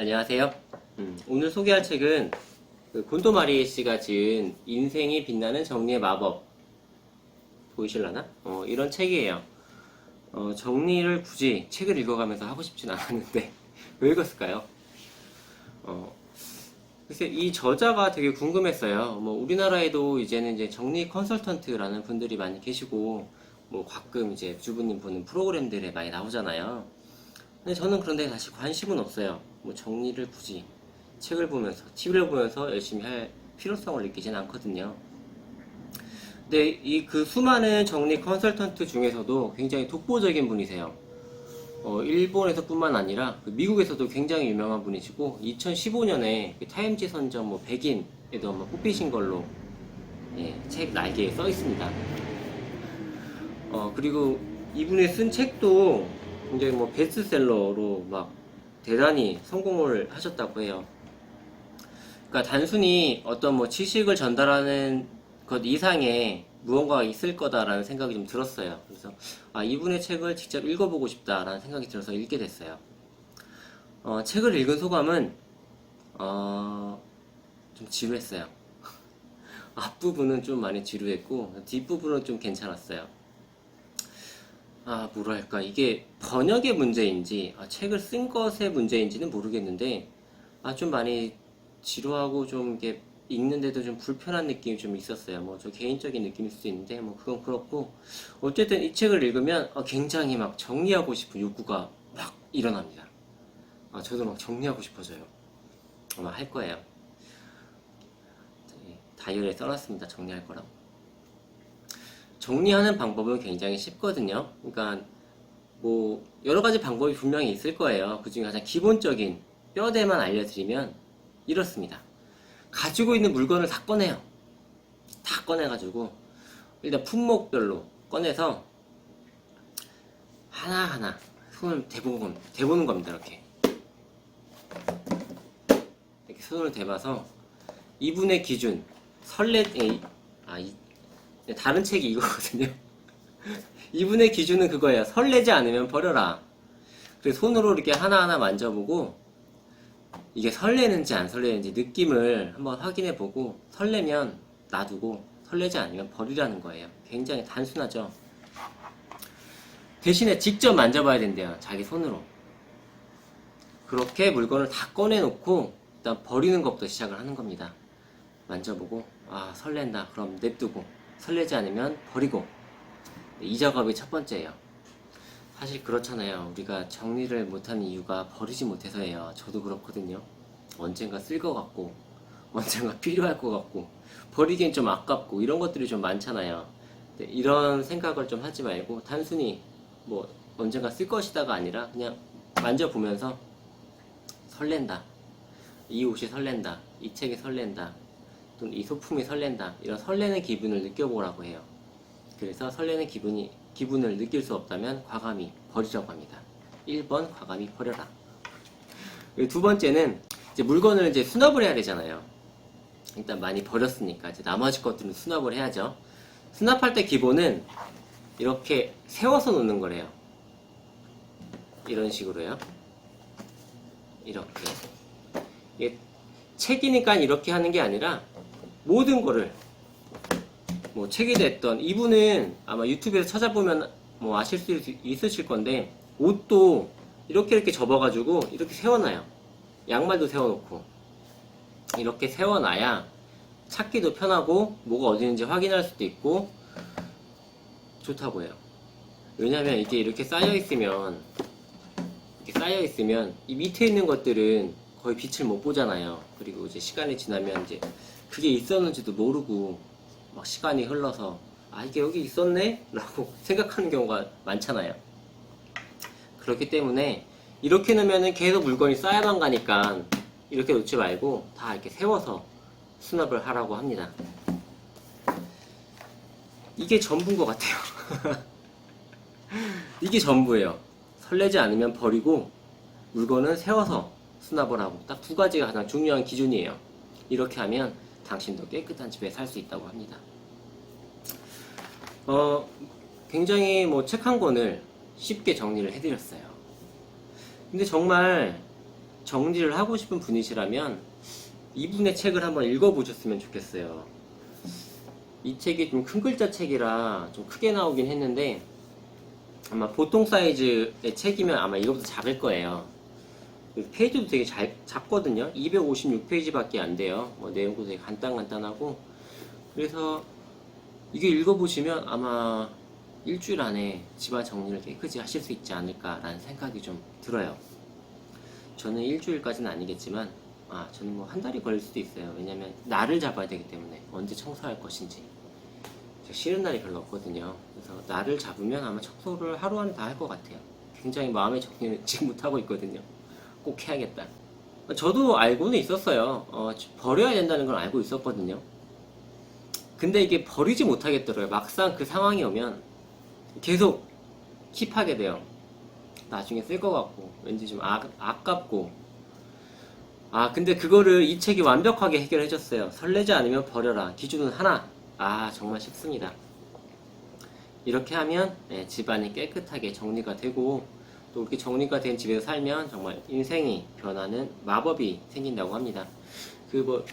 안녕하세요. 음, 오늘 소개할 책은 그 곤도 마리에 씨가 지은 인생이 빛나는 정리의 마법 보이실라나? 어, 이런 책이에요. 어, 정리를 굳이 책을 읽어가면서 하고 싶진 않았는데 왜 읽었을까요? 어, 글쎄 이 저자가 되게 궁금했어요. 뭐 우리나라에도 이제는 이제 정리 컨설턴트라는 분들이 많이 계시고 뭐 가끔 이제 주부님 보는 프로그램들에 많이 나오잖아요. 근데 저는 그런데 사실 관심은 없어요. 뭐 정리를 굳이 책을 보면서 TV를 보면서 열심히 할 필요성을 느끼진 않거든요. 근데 이 그 수많은 정리 컨설턴트 중에서도 굉장히 독보적인 분이세요. 어, 일본에서뿐만 아니라 그 미국에서도 굉장히 유명한 분이시고 2015년에 그 타임지 선점 뭐 100인에도 아마 뽑히신 걸로 예, 책 날개에 써 있습니다. 어, 그리고 이분이 쓴 책도 굉장히 뭐 베스트셀러로 막 대단히 성공을 하셨다고 해요. 그러니까 단순히 어떤 뭐 지식을 전달하는 것 이상의 무언가가 있을 거다라는 생각이 좀 들었어요. 그래서 아 이분의 책을 직접 읽어보고 싶다라는 생각이 들어서 읽게 됐어요. 어, 책을 읽은 소감은 어, 좀 지루했어요. 앞부분은 좀 많이 지루했고 뒷부분은 좀 괜찮았어요. 아, 뭐랄까, 이게 번역의 문제인지, 아, 책을 쓴 것의 문제인지는 모르겠는데, 아, 좀 많이 지루하고 좀 이게 읽는데도 좀 불편한 느낌이 좀 있었어요. 뭐, 저 개인적인 느낌일 수도 있는데, 뭐, 그건 그렇고, 어쨌든 이 책을 읽으면 어, 굉장히 막 정리하고 싶은 욕구가 막 일어납니다. 아, 저도 막 정리하고 싶어져요. 아마 할 거예요. 네, 다이어리에 써놨습니다. 정리할 거라고. 정리하는 방법은 굉장히 쉽거든요. 그러니까 뭐 여러 가지 방법이 분명히 있을 거예요. 그 중에 가장 기본적인 뼈대만 알려드리면 이렇습니다. 가지고 있는 물건을 다 꺼내요. 다 꺼내가지고 일단 품목별로 꺼내서 하나하나 손을 대보고 대보는 겁니다. 이렇게 이렇게 손을 대봐서 이분의 기준 설레 아 이, 다른 책이 이거거든요. 이분의 기준은 그거예요. 설레지 않으면 버려라. 그래서 손으로 이렇게 하나하나 만져보고 이게 설레는지 안 설레는지 느낌을 한번 확인해 보고 설레면 놔두고 설레지 않으면 버리라는 거예요. 굉장히 단순하죠. 대신에 직접 만져봐야 된대요. 자기 손으로. 그렇게 물건을 다 꺼내놓고 일단 버리는 것부터 시작을 하는 겁니다. 만져보고 아 설렌다. 그럼 냅두고 설레지 않으면 버리고 이 작업이 첫 번째예요. 사실 그렇잖아요. 우리가 정리를 못하는 이유가 버리지 못해서예요. 저도 그렇거든요. 언젠가 쓸 것 같고 언젠가 필요할 것 같고 버리기엔 좀 아깝고 이런 것들이 좀 많잖아요. 근데 이런 생각을 좀 하지 말고 단순히 뭐 언젠가 쓸 것이다가 아니라 그냥 만져보면서 설렌다. 이 옷이 설렌다. 이 책이 설렌다. 또는 이 소품이 설렌다. 이런 설레는 기분을 느껴보라고 해요. 그래서 설레는 기분이, 기분을 느낄 수 없다면 과감히 버리라고 합니다. 1번 과감히 버려라. 두 번째는 이제 물건을 이제 수납을 해야 되잖아요. 일단 많이 버렸으니까 이제 나머지 것들은 수납을 해야죠. 수납할 때 기본은 이렇게 세워서 놓는 거래요. 이런 식으로요. 이렇게. 이게 책이니까 이렇게 하는 게 아니라 모든 거를 뭐 책이 됐던 이분은 아마 유튜브에서 찾아보면 뭐 아실 수 있으실 건데 옷도 이렇게 이렇게 접어가지고 이렇게 세워놔요. 양말도 세워놓고 이렇게 세워놔야 찾기도 편하고 뭐가 어디 있는지 확인할 수도 있고 좋다고 해요. 왜냐면 이게 이렇게 쌓여 있으면 이렇게 쌓여 있으면 이 밑에 있는 것들은 거의 빛을 못 보잖아요. 그리고 이제 시간이 지나면 이제 그게 있었는지도 모르고 막 시간이 흘러서 아 이게 여기 있었네? 라고 생각하는 경우가 많잖아요. 그렇기 때문에 이렇게 놓으면은 계속 물건이 쌓여만 가니까 이렇게 놓지 말고 다 이렇게 세워서 수납을 하라고 합니다. 이게 전부인 것 같아요. 이게 전부예요. 설레지 않으면 버리고 물건은 세워서 수납을 하고 딱 두 가지가 가장 중요한 기준이에요. 이렇게 하면 당신도 깨끗한 집에 살 수 있다고 합니다. 어, 굉장히 뭐 책 한 권을 쉽게 정리를 해드렸어요. 근데 정말 정리를 하고 싶은 분이시라면 이분의 책을 한번 읽어보셨으면 좋겠어요. 이 책이 좀 큰 글자 책이라 좀 크게 나오긴 했는데 아마 보통 사이즈의 책이면 아마 이거보다 작을 거예요. 그 페이지도 되게 잘, 작거든요. 256페이지밖에 안 돼요. 뭐 내용도 되게 간단간단하고 그래서 이게 읽어보시면 아마 일주일 안에 집안 정리를 깨끗이 하실 수 있지 않을까라는 생각이 좀 들어요. 저는 일주일까지는 아니겠지만, 아, 저는 뭐 한 달이 걸릴 수도 있어요. 왜냐면 날을 잡아야 되기 때문에 언제 청소할 것인지. 제가 쉬는 날이 별로 없거든요. 그래서 날을 잡으면 아마 청소를 하루 안에 다 할 것 같아요. 굉장히 마음의 정리를 지금 못하고 있거든요. 꼭 해야겠다. 저도 알고는 있었어요. 어, 버려야 된다는 걸 알고 있었거든요. 근데 이게 버리지 못하겠더라고요. 막상 그 상황이 오면 계속 킵하게 돼요. 나중에 쓸 것 같고, 왠지 좀 아, 아깝고. 아, 근데 그거를 이 책이 완벽하게 해결해줬어요. 설레지 않으면 버려라. 기준은 하나. 아, 정말 쉽습니다. 이렇게 하면 예, 집안이 깨끗하게 정리가 되고, 또 이렇게 정리가 된 집에서 살면 정말 인생이 변하는 마법이 생긴다고 합니다. 그 뭐,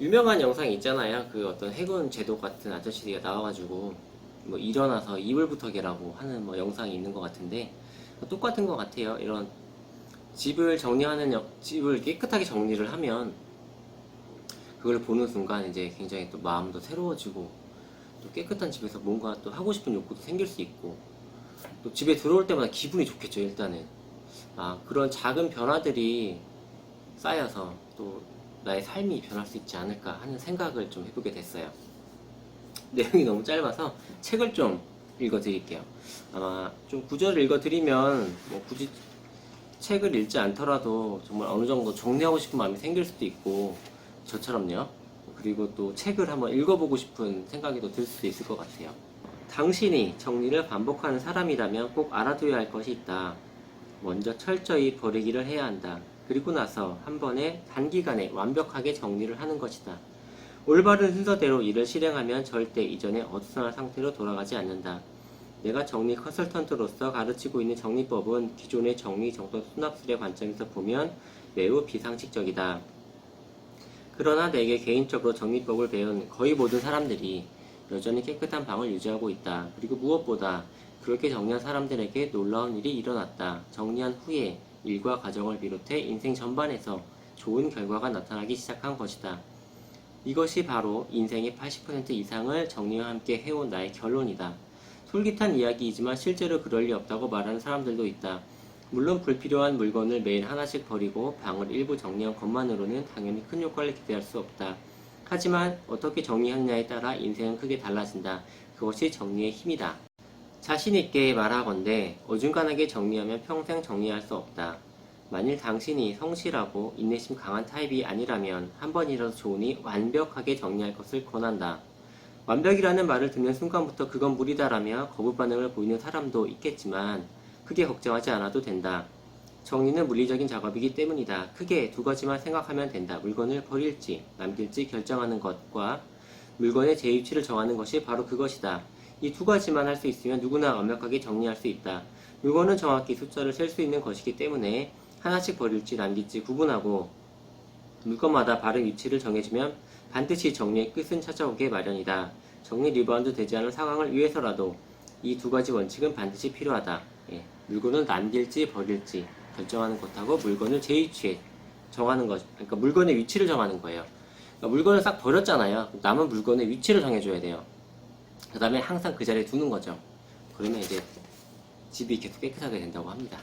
유명한 영상이 있잖아요. 그 어떤 해군 제독 같은 아저씨가 나와가지고 뭐 일어나서 이불부터 개라고 하는 뭐 영상이 있는 것 같은데 똑같은 것 같아요. 이런 집을 정리하는 영- 집을 깨끗하게 정리를 하면 그걸 보는 순간 이제 굉장히 또 마음도 새로워지고 또 깨끗한 집에서 뭔가 또 하고 싶은 욕구도 생길 수 있고 또 집에 들어올 때마다 기분이 좋겠죠 일단은 아 그런 작은 변화들이 쌓여서 또 나의 삶이 변할 수 있지 않을까 하는 생각을 좀 해보게 됐어요. 내용이 너무 짧아서 책을 좀 읽어드릴게요. 아마 좀 구절을 읽어드리면 뭐 굳이 책을 읽지 않더라도 정말 어느 정도 정리하고 싶은 마음이 생길 수도 있고 저처럼요. 그리고 또 책을 한번 읽어보고 싶은 생각이 또 들 수도 있을 것 같아요. 당신이 정리를 반복하는 사람이라면 꼭 알아둬야 할 것이 있다. 먼저 철저히 버리기를 해야 한다. 그리고 나서 한 번에 단기간에 완벽하게 정리를 하는 것이다. 올바른 순서대로 일을 실행하면 절대 이전의 어수선한 상태로 돌아가지 않는다. 내가 정리 컨설턴트로서 가르치고 있는 정리법은 기존의 정리 정돈 수납술의 관점에서 보면 매우 비상식적이다. 그러나 내게 개인적으로 정리법을 배운 거의 모든 사람들이 여전히 깨끗한 방을 유지하고 있다. 그리고 무엇보다 그렇게 정리한 사람들에게 놀라운 일이 일어났다. 정리한 후에 일과 가정을 비롯해 인생 전반에서 좋은 결과가 나타나기 시작한 것이다. 이것이 바로 인생의 80% 이상을 정리와 함께 해온 나의 결론이다. 솔깃한 이야기이지만 실제로 그럴 리 없다고 말하는 사람들도 있다. 물론 불필요한 물건을 매일 하나씩 버리고 방을 일부 정리한 것만으로는 당연히 큰 효과를 기대할 수 없다. 하지만 어떻게 정리하느냐에 따라 인생은 크게 달라진다. 그것이 정리의 힘이다. 자신있게 말하건대 어중간하게 정리하면 평생 정리할 수 없다. 만일 당신이 성실하고 인내심 강한 타입이 아니라면 한 번이라도 좋으니 완벽하게 정리할 것을 권한다. 완벽이라는 말을 듣는 순간부터 그건 무리다라며 거부 반응을 보이는 사람도 있겠지만 크게 걱정하지 않아도 된다. 정리는 물리적인 작업이기 때문이다. 크게 두 가지만 생각하면 된다. 물건을 버릴지 남길지 결정하는 것과 물건의 재위치를 정하는 것이 바로 그것이다. 이 두 가지만 할 수 있으면 누구나 완벽하게 정리할 수 있다. 물건은 정확히 숫자를 셀 수 있는 것이기 때문에 하나씩 버릴지 남길지 구분하고 물건마다 바른 위치를 정해주면 반드시 정리의 끝은 찾아오게 마련이다. 정리 리바운드 되지 않은 상황을 위해서라도 이 두 가지 원칙은 반드시 필요하다. 예, 물건을 남길지 버릴지 결정하는 것하고 물건을 제 위치에 정하는 것, 그러니까 물건의 위치를 정하는 거예요. 그러니까 물건을 싹 버렸잖아요. 남은 물건의 위치를 정해줘야 돼요. 그 다음에 항상 그 자리에 두는 거죠. 그러면 이제 집이 계속 깨끗하게 된다고 합니다.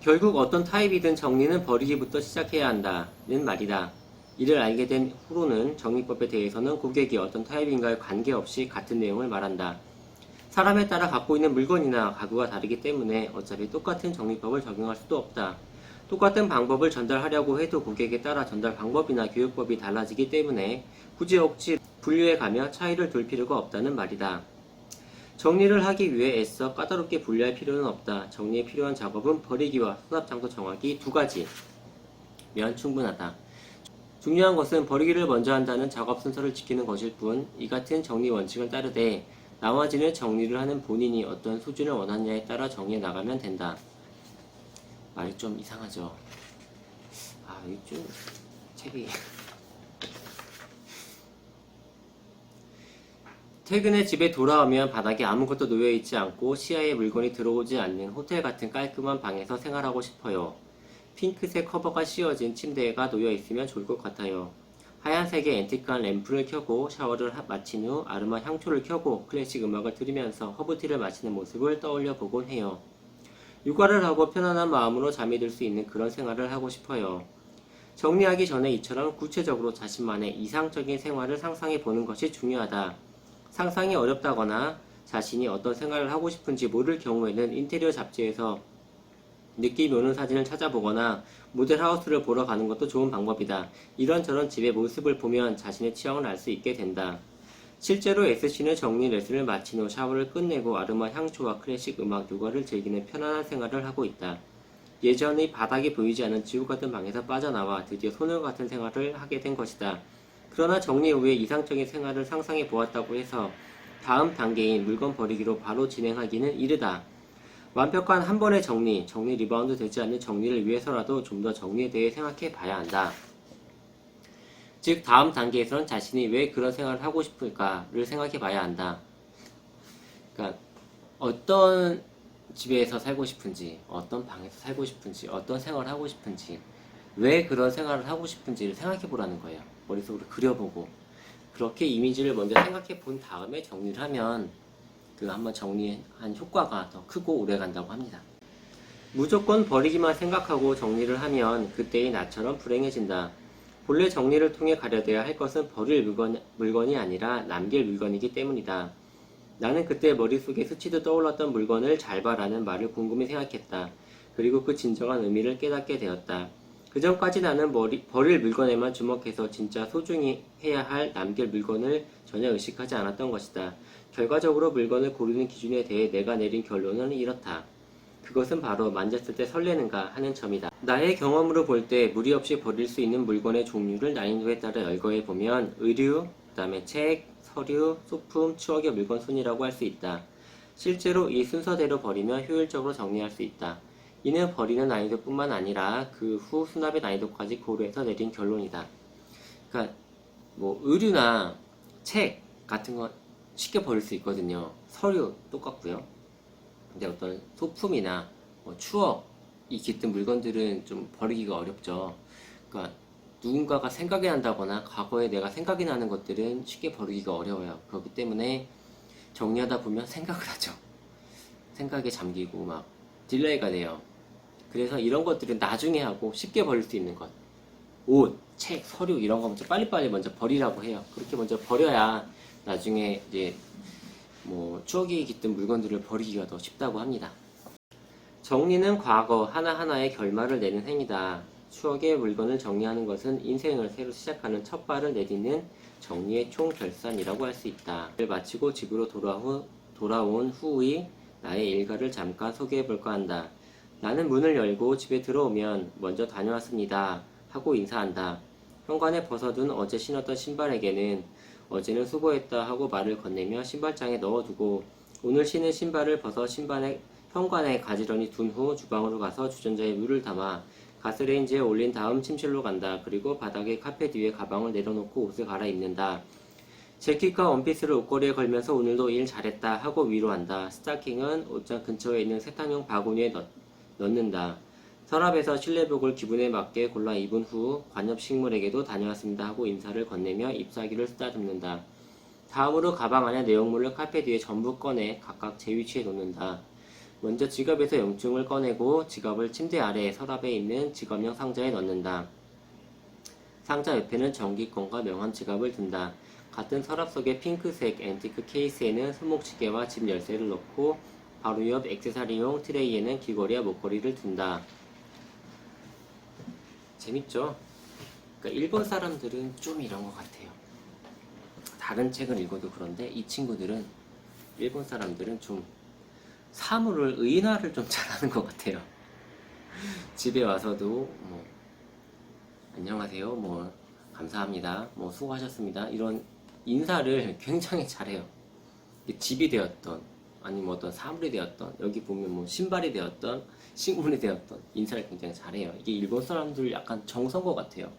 결국 어떤 타입이든 정리는 버리기부터 시작해야 한다는 말이다. 이를 알게 된 후로는 정리법에 대해서는 고객이 어떤 타입인가에 관계없이 같은 내용을 말한다. 사람에 따라 갖고 있는 물건이나 가구가 다르기 때문에 어차피 똑같은 정리법을 적용할 수도 없다. 똑같은 방법을 전달하려고 해도 고객에 따라 전달 방법이나 교육법이 달라지기 때문에 굳이 억지 분류해 가며 차이를 둘 필요가 없다는 말이다. 정리를 하기 위해 애써 까다롭게 분류할 필요는 없다. 정리에 필요한 작업은 버리기와 수납 장소 정하기 두 가지면 충분하다. 중요한 것은 버리기를 먼저 한다는 작업 순서를 지키는 것일 뿐, 이 같은 정리 원칙을 따르되 나머지는 정리를 하는 본인이 어떤 수준을 원하느냐에 따라 정리해 나가면 된다. 말이 좀 이상하죠. 아, 이좀 책이 퇴근해 집에 돌아오면 바닥에 아무것도 놓여 있지 않고 시야에 물건이 들어오지 않는 호텔 같은 깔끔한 방에서 생활하고 싶어요. 핑크색 커버가 씌워진 침대가 놓여 있으면 좋을 것 같아요. 하얀색의 앤틱한 램프를 켜고 샤워를 하- 마친 후 아르마 향초를 켜고 클래식 음악을 들으면서 허브티를 마시는 모습을 떠올려 보곤 해요. 육아를 하고 편안한 마음으로 잠이 들 수 있는 그런 생활을 하고 싶어요. 정리하기 전에 이처럼 구체적으로 자신만의 이상적인 생활을 상상해 보는 것이 중요하다. 상상이 어렵다거나 자신이 어떤 생활을 하고 싶은지 모를 경우에는 인테리어 잡지에서 느낌이 오는 사진을 찾아보거나 모델 하우스를 보러 가는 것도 좋은 방법이다. 이런저런 집의 모습을 보면 자신의 취향을 알 수 있게 된다. 실제로 SC는 정리 레슨을 마친 후 샤워를 끝내고 아르마 향초와 클래식 음악 요가를 즐기는 편안한 생활을 하고 있다. 예전의 바닥이 보이지 않은 지옥 같은 방에서 빠져나와 드디어 소녀 같은 생활을 하게 된 것이다. 그러나 정리 후에 이상적인 생활을 상상해 보았다고 해서 다음 단계인 물건 버리기로 바로 진행하기는 이르다. 완벽한 한 번의 정리, 정리 리바운드 되지 않는 정리를 위해서라도 좀 더 정리에 대해 생각해 봐야 한다. 즉, 다음 단계에서는 자신이 왜 그런 생활을 하고 싶을까를 생각해 봐야 한다. 그러니까, 어떤 집에서 살고 싶은지, 어떤 방에서 살고 싶은지, 어떤 생활을 하고 싶은지, 왜 그런 생활을 하고 싶은지를 생각해 보라는 거예요. 머릿속으로 그려보고. 그렇게 이미지를 먼저 생각해 본 다음에 정리를 하면 그 한번 정리한 효과가 더 크고 오래 간다고 합니다. 무조건 버리기만 생각하고 정리를 하면 그때의 나처럼 불행해진다. 본래 정리를 통해 가려져야 할 것은 버릴 물건, 물건이 아니라 남길 물건이기 때문이다. 나는 그때 머릿속에 스치듯 떠올랐던 물건을 잘 봐라는 말을 궁금히 생각했다. 그리고 그 진정한 의미를 깨닫게 되었다. 그 전까지 나는 머리, 버릴 물건에만 주목해서 진짜 소중히 해야 할 남길 물건을 전혀 의식하지 않았던 것이다. 결과적으로 물건을 고르는 기준에 대해 내가 내린 결론은 이렇다. 그것은 바로 만졌을 때 설레는가 하는 점이다. 나의 경험으로 볼 때 무리 없이 버릴 수 있는 물건의 종류를 난이도에 따라 열거해 보면 의류, 그 다음에 책, 서류, 소품, 추억의 물건 순이라고 할 수 있다. 실제로 이 순서대로 버리면 효율적으로 정리할 수 있다. 이는 버리는 난이도뿐만 아니라 그 후 수납의 난이도까지 고려해서 내린 결론이다. 그러니까 뭐 의류나 책 같은 건 쉽게 버릴 수 있거든요. 서류 똑같고요. 근데 어떤 소품이나 뭐 추억이 깃든 물건들은 좀 버리기가 어렵죠. 그러니까 누군가가 생각이 난다거나 과거에 내가 생각이 나는 것들은 쉽게 버리기가 어려워요. 그렇기 때문에 정리하다 보면 생각을 하죠. 생각에 잠기고 막 딜레이가 돼요. 그래서 이런 것들은 나중에 하고 쉽게 버릴 수 있는 것. 옷, 책, 서류 이런 거 먼저 빨리빨리 먼저 버리라고 해요. 그렇게 먼저 버려야 나중에 이제 뭐 추억이 깃든 물건들을 버리기가 더 쉽다고 합니다. 정리는 과거 하나하나의 결말을 내는 행위다. 추억의 물건을 정리하는 것은 인생을 새로 시작하는 첫 발을 내딛는 정리의 총결산이라고 할 수 있다. 를 마치고 집으로 돌아후, 돌아온 후의 나의 일과를 잠깐 소개해 볼까 한다. 나는 문을 열고 집에 들어오면 먼저 다녀왔습니다. 하고 인사한다. 현관에 벗어둔 어제 신었던 신발에게는 어제는 수고했다 하고 말을 건네며 신발장에 넣어두고 오늘 신은 신발을 벗어 신발에 현관에 가지런히 둔 후 주방으로 가서 주전자에 물을 담아 가스레인지에 올린 다음 침실로 간다. 그리고 바닥에 카펫 위에 가방을 내려놓고 옷을 갈아입는다. 재킷과 원피스를 옷걸이에 걸면서 오늘도 일 잘했다 하고 위로한다. 스타킹은 옷장 근처에 있는 세탁용 바구니에 넣, 넣는다. 서랍에서 실내복을 기분에 맞게 골라 입은 후 관엽 식물에게도 다녀왔습니다 하고 인사를 건네며 잎사귀를 쓰다듬는다. 다음으로 가방 안에 내용물을 카페 뒤에 전부 꺼내 각각 제 위치에 놓는다. 먼저 지갑에서 영증을 꺼내고 지갑을 침대 아래 서랍에 있는 지갑용 상자에 넣는다. 상자 옆에는 전기권과 명함 지갑을 둔다. 같은 서랍 속의 핑크색 앤티크 케이스에는 손목시계와 집 열쇠를 넣고 바로 옆 액세서리용 트레이에는 귀걸이와 목걸이를 둔다. 재밌죠? 그러니까 일본 사람들은 좀 이런 것 같아요. 다른 책을 읽어도 그런데 이 친구들은 일본 사람들은 좀 사물을 의인화를 좀 잘하는 것 같아요. 집에 와서도 뭐 안녕하세요, 뭐 감사합니다, 뭐 수고하셨습니다 이런 인사를 굉장히 잘해요. 집이 되었던 아니면 어떤 사물이 되었던 여기 보면 뭐 신발이 되었던 식물이 되었던 인사를 굉장히 잘해요. 이게 일본 사람들 약간 정서인 것 같아요.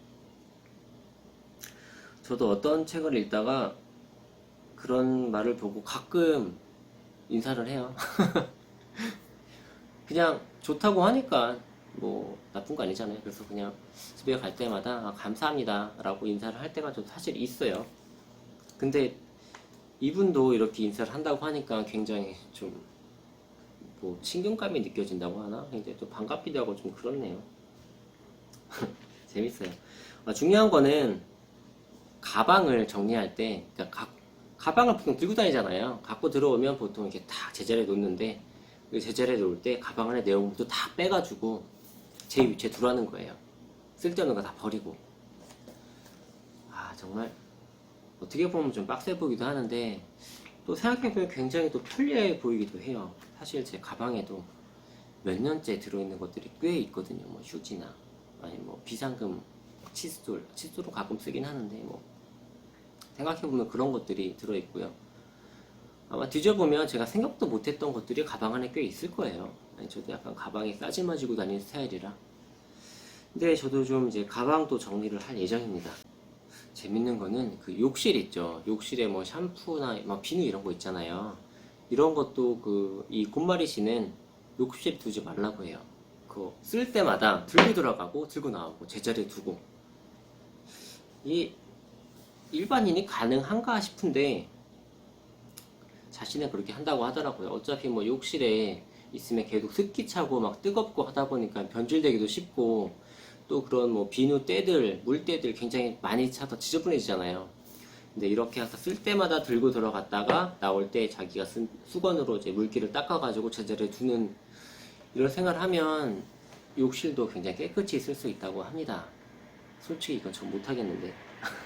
저도 어떤 책을 읽다가 그런 말을 보고 가끔 인사를 해요. 그냥 좋다고 하니까 뭐 나쁜 거 아니잖아요. 그래서 그냥 집에 갈 때마다 아, 감사합니다 라고 인사를 할 때가 좀 사실 있어요. 근데 이분도 이렇게 인사를 한다고 하니까 굉장히 좀 뭐 친근감이 느껴진다고 하나? 굉장히 또 반갑기도 하고 좀 그렇네요. 재밌어요. 아, 중요한 거는 가방을 정리할 때, 그러니까 가, 가방을 보통 들고 다니잖아요. 갖고 들어오면 보통 이렇게 다 제자리에 놓는데, 그 제자리에 놓을 때 가방 안에 내용물도 다 빼가지고 제 위치에 두라는 거예요. 쓸데없는 거 다 버리고. 아, 정말 어떻게 보면 좀 빡세 보이기도 하는데, 또 생각해보면 굉장히 또 편리해 보이기도 해요. 사실 제 가방에도 몇 년째 들어있는 것들이 꽤 있거든요. 뭐 휴지나, 아니 뭐 비상금 칫솔, 칫솔은 가끔 쓰긴 하는데, 뭐 생각해보면 그런 것들이 들어있고요. 아마 뒤져보면 제가 생각도 못했던 것들이 가방 안에 꽤 있을 거예요. 아니, 저도 약간 가방에 싸질마지고 다니는 스타일이라. 근데 저도 좀 이제 가방도 정리를 할 예정입니다. 재밌는 거는 그 욕실 있죠. 욕실에 뭐 샴푸나 막 비누 이런 거 있잖아요. 이런 것도 그 이 곰마리 씨는 욕실에 두지 말라고 해요. 그거 쓸 때마다 들고 들어가고 들고 나오고 제자리에 두고. 이 일반인이 가능한가 싶은데 자신은 그렇게 한다고 하더라고요. 어차피 뭐 욕실에 있으면 계속 습기 차고 막 뜨겁고 하다 보니까 변질되기도 쉽고 또 그런 뭐 비누 때들, 물때들 굉장히 많이 차서 지저분해지잖아요. 근데 이렇게 해서 쓸 때마다 들고 들어갔다가 나올 때 자기가 쓴 수건으로 이제 물기를 닦아가지고 제자리에 두는 이런 생활을 하면 욕실도 굉장히 깨끗이 쓸 수 있다고 합니다. 솔직히 이건 전 못하겠는데.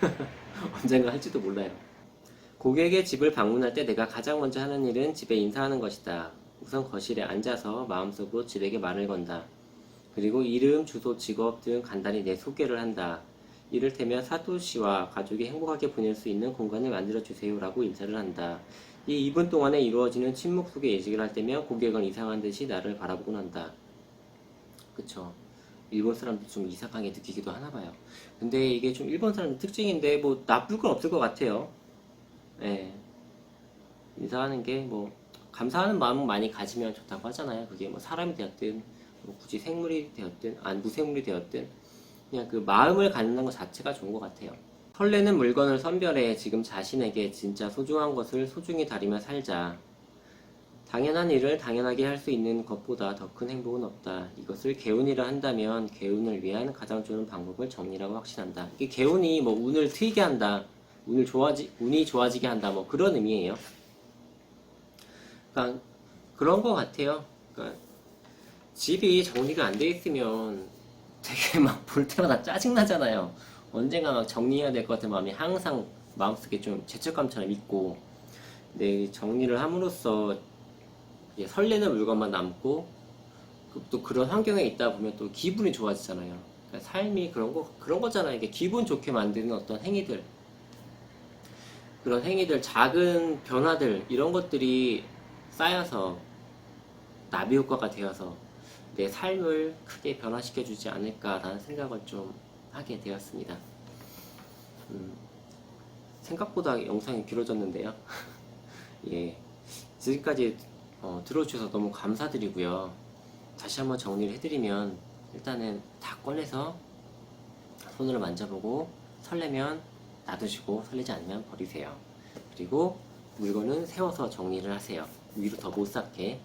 언젠가 할지도 몰라요. 고객의 집을 방문할 때 내가 가장 먼저 하는 일은 집에 인사하는 것이다. 우선 거실에 앉아서 마음속으로 집에게 말을 건다. 그리고 이름, 주소, 직업 등 간단히 내 소개를 한다. 이를테면 사도 씨와 가족이 행복하게 보낼 수 있는 공간을 만들어 주세요라고 인사를 한다. 이 2분 동안에 이루어지는 침묵 속에 예식을 할 때면 고객은 이상한 듯이 나를 바라보곤 한다. 그쵸. 일본 사람들 좀 이상하게 느끼기도 하나 봐요. 근데 이게 좀 일본 사람들 특징인데 뭐 나쁠 건 없을 것 같아요. 예. 인사하는 게 뭐 감사하는 마음 많이 가지면 좋다고 하잖아요. 그게 뭐 사람이 되었든 뭐 굳이 생물이 되었든 안 무생물이 되었든 그냥 그 마음을 갖는 것 자체가 좋은 것 같아요. 설레는 물건을 선별해 지금 자신에게 진짜 소중한 것을 소중히 다리며 살자. 당연한 일을 당연하게 할 수 있는 것보다 더 큰 행복은 없다. 이것을 개운이라 한다면 개운을 위한 가장 좋은 방법을 정리라고 확신한다. 이게 개운이 뭐 운을 트이게 한다. 운을 좋아지, 운이 좋아지게 한다. 뭐 그런 의미예요. 그러니까 그런 것 같아요. 그러니까 집이 정리가 안 돼 있으면 되게 막 볼 때마다 짜증나잖아요. 언젠가 막 정리해야 될 것 같은 마음이 항상 마음속에 좀 죄책감처럼 있고, 근데 정리를 함으로써 설레는 물건만 남고, 그또 그런 환경에 있다 보면 또 기분이 좋아지잖아요. 그러니까 삶이 그런 거, 그런 거잖아요. 이게 기분 좋게 만드는 어떤 행위들. 그런 행위들, 작은 변화들, 이런 것들이 쌓여서 나비 효과가 되어서 내 삶을 크게 변화시켜 주지 않을까라는 생각을 좀 하게 되었습니다. 음, 생각보다 영상이 길어졌는데요. 예, 지금까지 어, 들어주셔서 너무 감사드리고요. 다시 한번 정리를 해드리면 일단은 다 꺼내서 손으로 만져보고 설레면 놔두시고 설레지 않으면 버리세요. 그리고 물건은 세워서 정리를 하세요. 위로 더 못 쌓게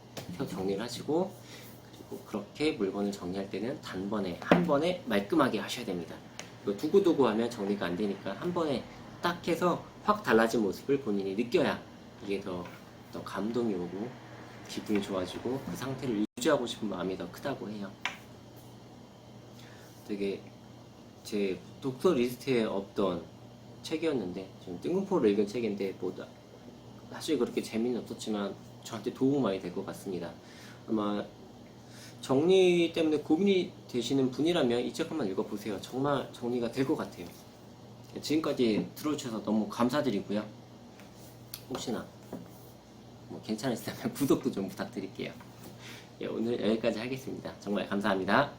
정리를 하시고 그리고 그렇게 물건을 정리할 때는 단번에 한 번에 말끔하게 하셔야 됩니다. 이거 두고두고 하면 정리가 안 되니까 한 번에 딱 해서 확 달라진 모습을 본인이 느껴야 이게 더, 더 감동이 오고 기분이 좋아지고 그 상태를 유지하고 싶은 마음이 더 크다고 해요. 되게 제 독서 리스트에 없던 책이었는데 좀 뜬금포를 읽은 책인데 뭐 나- 사실 그렇게 재미는 없었지만 저한테 도움 많이 될 것 같습니다. 아마 정리 때문에 고민이 되시는 분이라면 이 책 한번 읽어보세요. 정말 정리가 될 것 같아요. 지금까지 들어주셔서 너무 감사드리고요. 혹시나 뭐 괜찮으시다면 구독도 좀 부탁드릴게요. 예, 오늘 여기까지 하겠습니다. 정말 감사합니다.